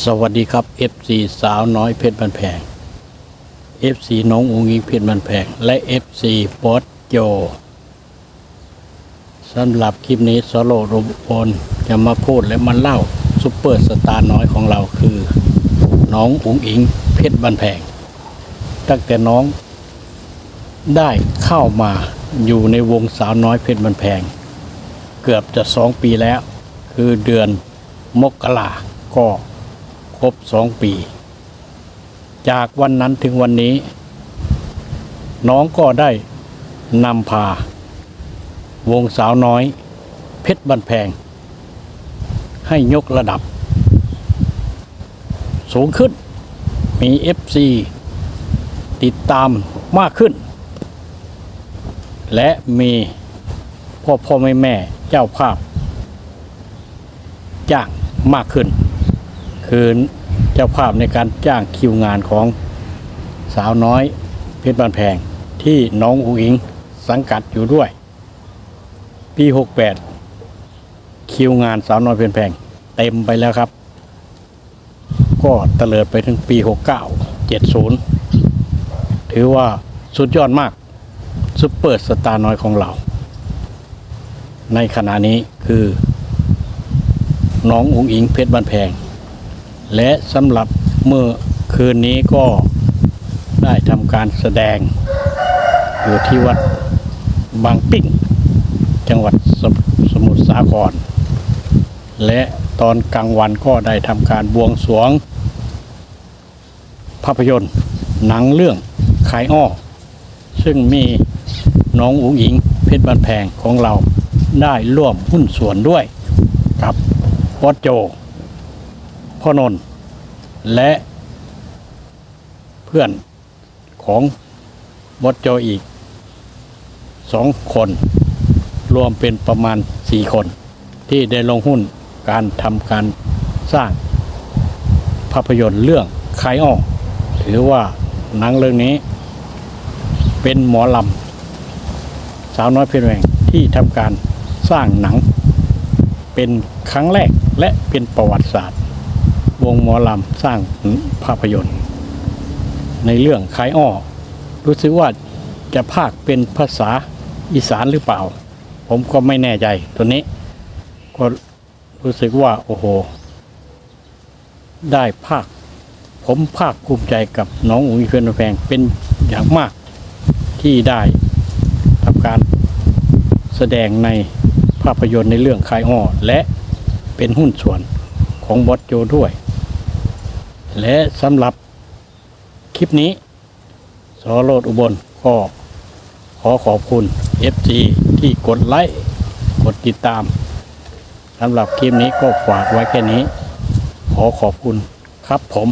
สวัสดีครับ FC สาวน้อยเพชรบันแพง FC น้องอุงอิงเพชรบันแพง และ FC บอสโจสำหรับคลิปนี้สโลรบพลจะมาพูดและมาเล่าซุปเปอร์สตาร์น้อยของเราคือ น้องอุงอิงเพชรบันแพง ตั้งแต่น้องได้เข้ามาอยู่ในวงสาวน้อยเพชรบันแพง เกือบจะสองปีแล้ว คือเดือนมกราก็ ครบสองปี จากวันนั้นถึงวันนี้ น้องก็ได้นำพา วงสาวน้อย เพชรบันแพง ให้ยกระดับ สูงขึ้นมี FC ติดตามมากขึ้น และมีพ่อพ่อแม่แม่เจ้าภาพจ้างมากขึ้น คือเจ้าภาพในการจ้างคิวงานของสาวน้อยเพชรบานแพงที่น้องอุ๋งอิงสังกัดอยู่ด้วย ปี 68 คิวงานสาวน้อยเพชรบานแพงเต็มไปแล้วครับ ก็เตลิดไปถึงปี 69 70 ถือว่าสุดยอดมากซุปเปอร์สตาร์น้อยของเรา ในขณะนี้คือ น้องอุ๋งอิงเพชรบ้านแพง และสำหรับเมื่อคืนนี้ก็ได้ทำการแสดง อยู่ที่วัดบางปิ้งจังหวัดสมสมุทรสาคร และตอนกลางวันก็ได้ทำการบวงสรวง ภาพยนตร์ หนังเรื่องขายอ้อ ซึ่งมีน้องอุ๋งอิงเพชรบ้านแพงของเราได้ร่วมหุ้นส่วนด้วย กับบอสโจ พ่อนนท์และเพื่อนของบอสโจอีกสองคน รวมเป็นประมาณสี่คน ที่ได้ลงหุ้นการทำการสร้างภาพยนตร์เรื่องคายอ้อถือว่าหนังเรื่องนี้เป็นหมอลำสาวน้อยเพชรแหวงที่ทำการสร้างหนังเป็นครั้งแรกและเป็นประวัติศาสตร์ วงหมอลำสร้างภาพยนตร์ ในเรื่องขายอ้อ รู้สึกว่าจะภาคเป็นภาษาอีสานหรือเปล่า ผมก็ไม่แน่ใจตัวนี้ ก็รู้สึกว่า โอ้โห ได้ภาค ผมภาคภูมิใจกับน้องอุ๋ยเพื่อนแพงเป็นอย่างมากที่ได้ทำการแสดงในภาพยนตร์ในเรื่องคายอ้อและเป็นหุ้นส่วนของบอสโจด้วย และสำหรับคลิปนี้สอโรดอุบลก็ขอขอบคุณ FC ที่กดไลค์กดติดตามสำหรับคลิปนี้ก็ฝากไว้แค่นี้ ขอขอบคุณครับผม